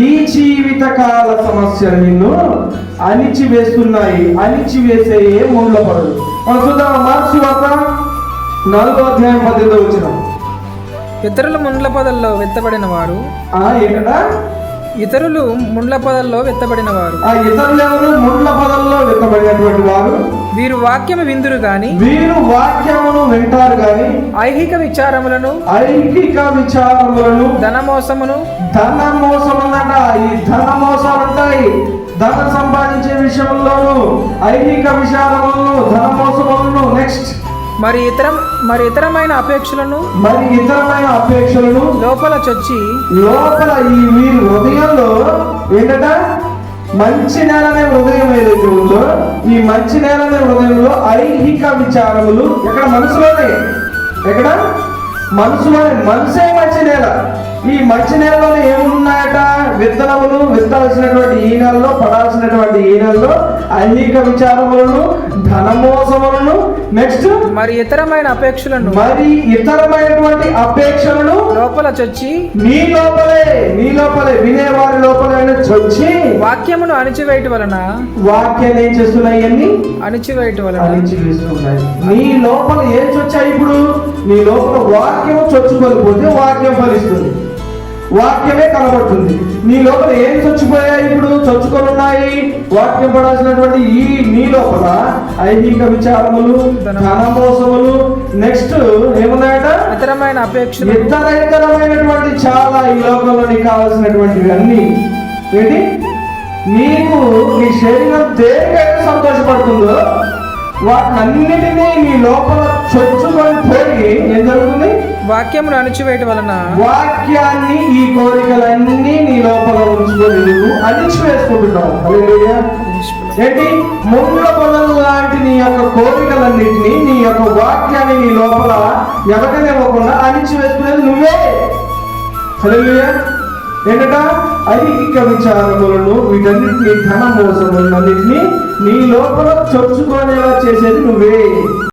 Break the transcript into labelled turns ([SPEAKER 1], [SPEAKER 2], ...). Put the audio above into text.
[SPEAKER 1] ఈ జీవితకాల సమస్యలు నిన్ను అణిచి వేస్తున్నాయి అణిచి వేసే మూడుల పడదు మనం చూద్దాం మార్క్స్ వార్త నాలుగో అధ్యాయం పద్దెనిమిదో వచ్చిన
[SPEAKER 2] ఇతరులు ముండ్ల పొదల్లో వెత్తబడిన వారు
[SPEAKER 1] ఇక్కడ
[SPEAKER 2] ఇతరులు ముండ్ల పొదల్లో వెత్తబడిన వారు
[SPEAKER 1] ఆ ముండ్ల పదంలో వెత్తబడినటువంటి వారు.
[SPEAKER 2] వీరు వాక్యము విందురు గాని
[SPEAKER 1] వీరు వాక్యమును వింటారు కానీ
[SPEAKER 2] ఐహిక విచారములను
[SPEAKER 1] ఐహిక విచారములను
[SPEAKER 2] ధనమోసమును
[SPEAKER 1] ధన మోసముందట ఈ ధన మోసాలు ఉంటాయి ధన సంపాదించే విషయంలోను ఐహిక విచారములను ధన మోసములను నెక్స్ట్
[SPEAKER 2] మరి ఇతర మరి ఇతరమైన అపేక్షలను
[SPEAKER 1] మరి ఇతరమైన అపేక్షలను
[SPEAKER 2] లోపల చొచ్చి
[SPEAKER 1] లోపల ఈ వీరి మంచి నేలనే హృదయం ఏదైతే ఉందో ఈ మంచి నేలనే హృదయంలో ఐహిక విచారములు ఎక్కడ మనసులోనే? ఎక్కడ? మనసులోనే. మనసే మంచి నేల. ఈ మంచి నేలలో ఏమున్నాయట? విత్తనములు విత్తాల్సినటువంటి ఈనల్లో పడాల్సినటువంటి ఈనల్లో ఐహిక విచారములను ధనమోసములను నెక్స్ట్
[SPEAKER 2] మరి ఇతరమైన అపేక్షలను
[SPEAKER 1] మరి ఇతరమైనటువంటి అపేక్షలను
[SPEAKER 2] లోపల చొచ్చి
[SPEAKER 1] నీ లోపలే నీ లోపలే వినేవారి లోపలే చొచ్చి
[SPEAKER 2] వాక్యమును అణిచివేయట వలన
[SPEAKER 1] వాక్యాలు ఏం చేస్తున్నాయి అన్ని
[SPEAKER 2] అణిచివేయట వలన
[SPEAKER 1] నీ లోపల ఏం చొచ్చాయి ఇప్పుడు? నీ లోపల వాక్యం చొచ్చుకొని పోతే వాక్యం ఫలిస్తుంది. వాక్యమే కనబడుతుంది. నీ లోపల ఏం చొచ్చిపోయాయి ఇప్పుడు? చొచ్చుకొని ఉన్నాయి. వాక్యం పడాల్సినటువంటి ఈ నీ లోపల ఐహిక విచారములు ధనమోసములు నెక్స్ట్ ఏమున్నాయట?
[SPEAKER 2] ఇతరమైన అపేక్షలు.
[SPEAKER 1] ఇతర ఇతరమైనటువంటి చాలా ఈ లోకంలో నీకు కావాల్సినటువంటివి అన్ని. ఏంటి? నీకు నీ శరీరం దేనికైతే సంతోషపడుతుందో వాటినన్నిటినీ నీ లోపల చొచ్చుకొని పోయి ఏం జరుగుతుంది?
[SPEAKER 2] వాక్యమును అణిచివేయట వలన
[SPEAKER 1] వాక్యాన్ని ఈ కోరికలన్నీ నీ లోపల ఉంచుకొని నువ్వు అణిచివేసుకుంటున్నావు. ఏంటి? ముండ్ల పొదలు లాంటి నీ యొక్క కోరికలన్నింటినీ నీ యొక్క వాక్యాన్ని నీ లోపల ఎవరికనివ్వకుండా అణిచివేసుకునేది నువ్వే. హల్లెలూయా. ఏంటట? ఐహిక విచారములను వీటన్నిటిని ధన మోసములన్నింటినీ నీ లోపల చొచ్చుకోనేలా చేసేది నువ్వే.